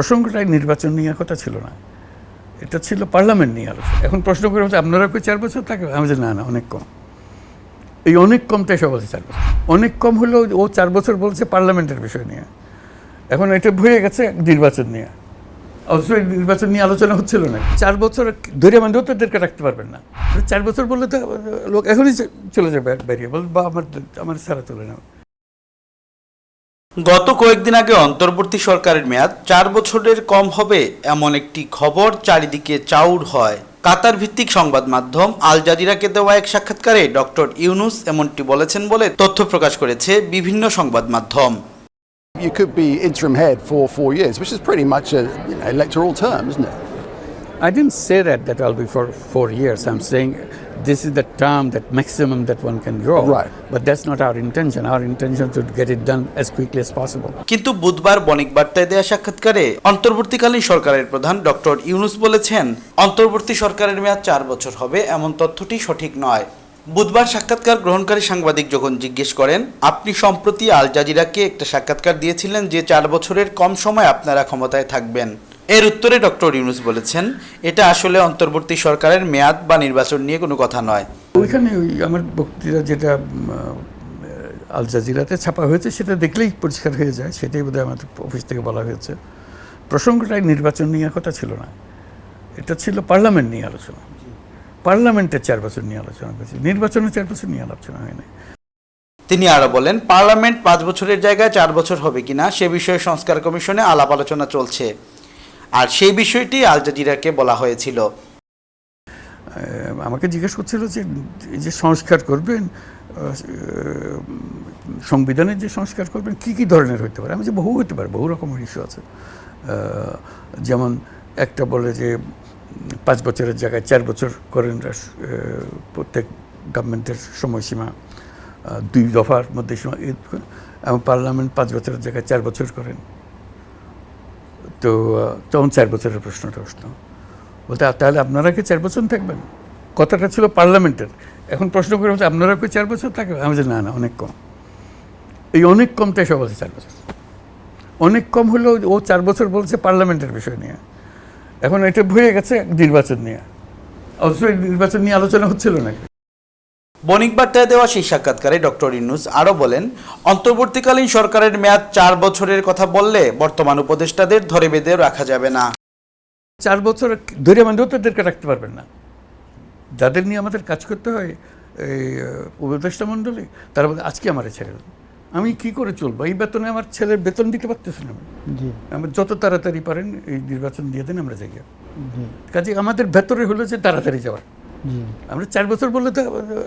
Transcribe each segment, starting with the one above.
প্রসঙ্গটাই নির্বাচন নিয়ে কথা ছিল না। এটা ছিল পার্লামেন্ট নিয়ে আলোচনা। এখন প্রশ্ন করে হচ্ছে আপনারা কি চার বছর থাকে আমি না না, অনেক কম। এই অনেক কমটাই সব বলছে চার বছর। অনেক কম হলেও ও চার বছর বলছে পার্লামেন্টের বিষয় নিয়ে। এখন এটা ভুলে গেছে নির্বাচন নিয়ে। অবশ্যই নির্বাচন নিয়ে আলোচনা হচ্ছিল না। চার বছর ধরে মানে তাদেরকে রাখতে পারবেন না। চার বছর বললে তো লোক এখনই চলে যাবে বেরিয়ে বল বা আমার আমার সারা চলে না গত কয়েকদিন আগে অন্তর্বর্তী সরকারের মেয়াদ চার বছরের কম হবে এমন একটি খবর চারিদিকে চাউর হয় কাতার ভিত্তিক সংবাদ মাধ্যম আল জাজিরাকে দেওয়া এক সাক্ষাৎকারে ডক্টর ইউনুস এমনটি বলেছেন বলে তথ্য প্রকাশ করেছে বিভিন্ন সংবাদ মাধ্যম You could be interim head for four years, which is pretty much a you know, electoral term, isn't it? I didn't say that that I'll be for four years. I'm saying this is the term that maximum that one can grow. Right. But that's not our intention. Our intention is to get it done as quickly as possible. কিন্তু বুধবার বণিক বার্তায় দেয়া সাক্ষাৎকারে অন্তর্বর্তীকালীন সরকারের প্রধান doctor Yunus বলেছেন অন্তর্বর্তী সরকারের মেয়াদ চার বছর হবে এমন তথ্যটি সঠিক নয় বুধবার সাক্ষাৎকার গ্রহণকারী সাংবাদিক যখন জিজ্ঞেস করেন আপনি সম্প্রতি আল জাজিরাকে একটা সাক্ষাৎকার দিয়েছিলেন যে চার বছরের কম সময় আপনারা ক্ষমতায় থাকবেন এর উত্তরে ডক্টর ইউনুস বলেছেন এটা আসলে অন্তর্বর্তী সরকারের মেয়াদ বা নির্বাচন নিয়ে কোনো কথা নয়। ওইখানে ওই আমার বক্তৃতা যেটা আল জাজিরাতে ছাপা হয়েছে সেটা দেখলেই পরিষ্কার হয়ে যায় সেটাই বোধহয় আমাদের অফিস থেকে বলা হয়েছে। প্রসঙ্গটাই নির্বাচন নিয়ে কথা ছিল না। এটা ছিল পার্লামেন্ট নিয়ে আলোচনা। পার্লামেন্টের চার বছর নিয়ে আলোচনা করেছে। নির্বাচনের চার বছর নিয়ে আলোচনা হয়নি তিনি আরও বলেন পার্লামেন্ট পাঁচ বছরের জায়গায় চার বছর হবে কিনা সে বিষয়ে সংস্কার কমিশনে আলাপ আলোচনা চলছে। আর সেই বিষয়টি আল জাজিরাকে বলা হয়েছিল। আমাকে জিজ্ঞেস করছিল যে যে সংস্কার করবেন সংবিধানের যে সংস্কার করবেন, কি কি ধরনের হতে পারে? আমি যে বহু হতে পারে, বহু রকমের ইস্যু আছে। যেমন একটা বলে যে পাঁচ বছরের জায়গায় চার বছর করেন প্রত্যেক গভর্নমেন্টের সময়সীমা দুই দফার মধ্যে এবং পার্লামেন্ট পাঁচ বছরের জায়গায় চার বছর করেন। তো তখন চার বছরের প্রশ্নটা প্রশ্ন। বলতে তাহলে আপনারা কি চার বছর থাকবেন? কথাটা ছিল পার্লামেন্টের। এখন প্রশ্ন করে বলছে, আপনারা কি চার বছর থাকবেন? আমি না না, অনেক কম। এই অনেক কমটাই সব আছে চার বছর। অনেক কম হলেও ও চার বছর বলছে পার্লামেন্টের বিষয় নিয়ে। এখন এটা ভুলে গেছে নির্বাচন নিয়ে। অবশ্যই নির্বাচন নিয়ে আলোচনা হচ্ছিল না বণিক বার্তায় দেওয়া সেই সাক্ষাৎকারে ডক্টর ইউনুস আরও বলেন অন্তর্বর্তীকালীন সরকারের মেয়াদ চার বছরের কথা বললে বর্তমান উপদেষ্টাদের ধরে বেঁধে রাখা যাবে না। চার বছর ধরে মানে তাদেরকে রাখতে পারবেন না। যাদের নিয়ে আমাদের কাজ করতে হয় এই উপদেষ্টা মণ্ডলী তারা বলে আজকে আমার ছেড়ে আমি কি করে চলবো? এই বেতনে আমার ছেলের বেতন দিতে পারতেছি না আমি। আমার যত তাড়াতাড়ি পারেন এই নির্বাচন দিয়ে দেন আমরা যাই। কাজে আমাদের ভেতরে হলো যে তাড়াতাড়ি যাওয়ার আমরা চার বছর বললে তো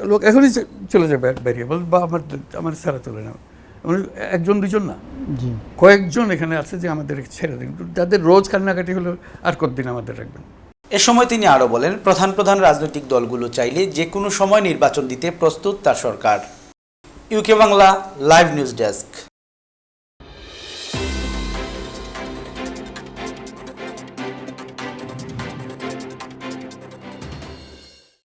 লোক এখনই চলে যাবে বেরিয়ে। বল বা আমার আমার সারা চলে না একজন দুজন না। কয়েকজন এখানে আছে যে আমাদের ছেড়ে দিন। যাদের রোজ কান্নাকাটি হলো আর কতদিন আমাদের রাখবেন? এ সময় তিনি আরও বলেন প্রধান প্রধান রাজনৈতিক দলগুলো চাইলে যে কোনো সময় নির্বাচন দিতে প্রস্তুত তার সরকার। UK Bangla live news desk.